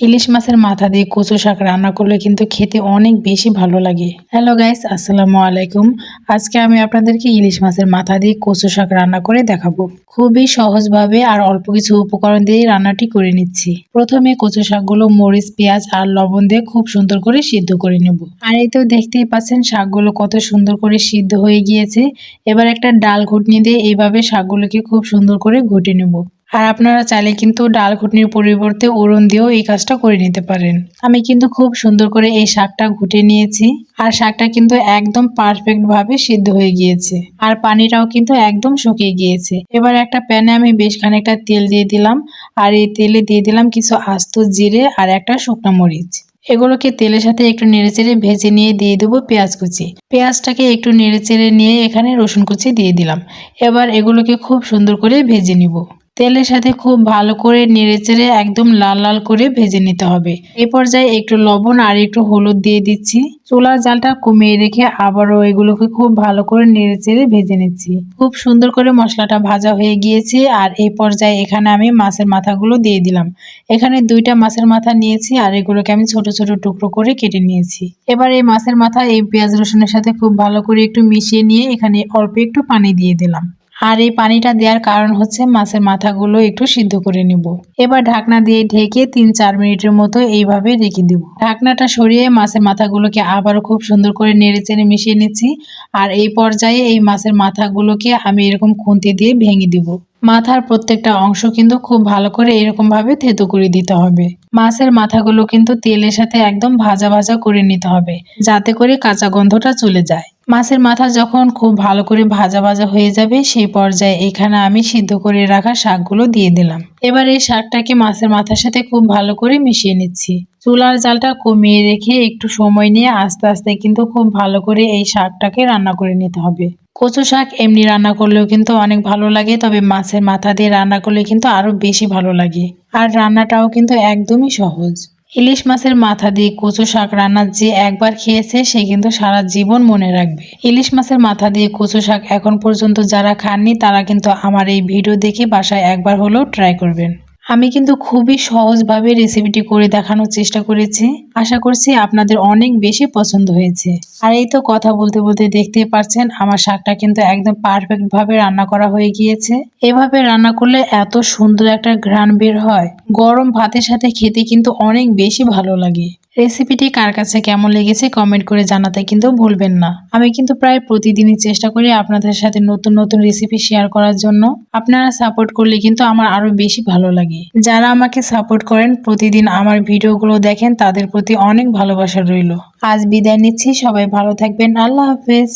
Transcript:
ইলিশ মাছের মাথা দিয়ে কচু শাক রান্না করলে কিন্তু খেতে অনেক বেশি ভালো লাগে। হ্যালো গাইস আসসালামু আলাইকুম। আজকে আমি আপনাদেরকে ইলিশ মাছের মাথা দিয়ে কচু শাক রান্না করে দেখাবো। খুবই সহজভাবে আর অল্প কিছু উপকরণ দিয়ে রান্নাটি করে নিচ্ছি। প্রথমে কচু শাকগুলো মরিচ, পেঁয়াজ আর লবণ দিয়ে খুব সুন্দর করে সিদ্ধ করে নেব। আর এই তো দেখতেই পাচ্ছেন শাকগুলো কত সুন্দর করে সিদ্ধ হয়ে গিয়েছে। এবার একটা ডাল ঘুটনি দিয়ে এইভাবে শাকগুলোকে খুব সুন্দর করে ঘুটে নেব। আর আপনারা চাইলে কিন্তু ডাল ঘুটনির পরিবর্তে ওরন দিয়েও এই কাজটা করে নিতে পারেন। আমি কিন্তু খুব সুন্দর করে এই শাকটা ঘুটে নিয়েছি আর শাকটা কিন্তু একদম পারফেক্ট ভাবে সিদ্ধ হয়ে গিয়েছে। আর পানিটাও কিন্তু একদম শুকিয়ে গিয়েছে। এবার একটা প্যানে আমি বেশ খানিকটা তেল দিয়ে দিলাম আর এই তেলে দিয়ে দিলাম কিছু আস্ত জিরে আর একটা শুকনো মরিচ। এগুলোকে তেলের সাথে একটু নেড়েচেড়ে ভেজে নিয়ে দিয়ে দেবো পেঁয়াজ কুচি। পেঁয়াজটাকে একটু নেড়েচেড়ে নিয়ে এখানে রসুন কুচি দিয়ে দিলাম। এবার এগুলোকে খুব সুন্দর করে ভেজে নিব। তেলের সাথে খুব ভালো করে নেড়েচেড়ে একদম লাল লাল করে ভেজে নিতে হবে। এই পর্যায়ে একটু লবণ আর একটু হলুদ দিয়ে দিচ্ছি। চুলার জালটা কমিয়ে রেখে আবারও এগুলোকে খুব ভালো করে নেড়েচেড়ে ভেজে নিচ্ছি। খুব সুন্দর করে মশলাটা ভাজা হয়ে গিয়েছে আর এই পর্যায়ে এখানে আমি মাছের মাথাগুলো দিয়ে দিলাম। এখানে দুইটা মাছের মাথা নিয়েছি আর এগুলোকে আমি ছোট ছোট টুকরো করে কেটে নিয়েছি। এবার এই মাছের মাথা এই পেঁয়াজ রসুনের সাথে খুব ভালো করে একটু মিশিয়ে নিয়ে এখানে অল্প একটু পানি দিয়ে দিলাম। আর এই পানিটা দেওয়ার কারণ হচ্ছে মাছের মাথাগুলো একটু সিদ্ধ করে নিব। এবার ঢাকনা দিয়ে ঢেকে তিন চার মিনিটের মতো এইভাবে রেখে দিব। ঢাকনাটা সরিয়ে মাছের মাথাগুলোকে আবারও খুব সুন্দর করে নেড়ে চেড়ে মিশিয়ে নিচ্ছি। আর এই পর্যায়ে এই মাছের মাথাগুলোকে আমি এরকম খুন্তি দিয়ে ভেঙে দিব। মাথার প্রত্যেকটা অংশ কিন্তু খুব ভালো করে এরকম ভাবে থেতো করে দিতে হবে। মাছের মাথাগুলো কিন্তু তেলের সাথে একদম ভাজা ভাজা করে নিতে হবে, যাতে করে কাঁচা গন্ধটা চলে যায়। মাছের মাথা যখন খুব ভালো করে ভাজা ভাজা হয়ে যাবে, সেই পর্যায়ে এখানে আমি সিদ্ধ করে রাখা শাকগুলো দিয়ে দিলাম। এবার এই শাকটাকে মাছের মাথার সাথে খুব ভালো করে মিশিয়ে নিচ্ছি। চুলার জালটা কমিয়ে রেখে একটু সময় নিয়ে আস্তে আস্তে কিন্তু খুব ভালো করে এই শাকটাকে রান্না করে নিতে হবে। কচু শাক এমনি রান্না করলেও কিন্তু অনেক ভালো লাগে, তবে মাছের মাথা দিয়ে রান্না করলে কিন্তু আরও বেশি ভালো লাগে। আর রান্নাটাও কিন্তু একদমই সহজ। ইলিশ মাছের মাথা দিয়ে কচু শাক রান্না যে একবার খেয়েছে, সে কিন্তু সারা জীবন মনে রাখবে। ইলিশ মাছের মাথা দিয়ে কচু শাক এখন পর্যন্ত যারা খাননি, তারা কিন্তু আমার এই ভিডিও দেখে বাসায় একবার হলেও ট্রাই করবেন। আমি কিন্তু খুবই সহজভাবে রেসিপিটি করে দেখানোর চেষ্টা করেছি। আশা করছি আপনাদের অনেক বেশি পছন্দ হয়েছে। আর এই তো কথা বলতে বলতে দেখতে পাচ্ছেন, আমার শাকটা কিন্তু একদম পারফেক্ট ভাবে রান্না করা হয়ে গিয়েছে। এভাবে রান্না করলে এত সুন্দর একটা ঘ্রাণ বের হয়। গরম ভাতের সাথে খেতে কিন্তু অনেক বেশি ভালো লাগে। রেসিপিটি কার কাছে কেমন লেগেছে কমেন্ট করে জানাতে কিন্তু ভুলবেন না। আমি কিন্তু প্রায় প্রতিদিনই চেষ্টা করি আপনাদের সাথে নতুন নতুন রেসিপি শেয়ার করার জন্য। আপনারা সাপোর্ট করলে কিন্তু আমার আরও বেশি ভালো লাগে। যারা আমাকে সাপোর্ট করেন, প্রতিদিন আমার ভিডিওগুলো দেখেন, তাদের প্রতি অনেক ভালোবাসা রইল। আজ বিদায় নিচ্ছি, সবাই ভালো থাকবেন, আল্লাহ হাফেজ।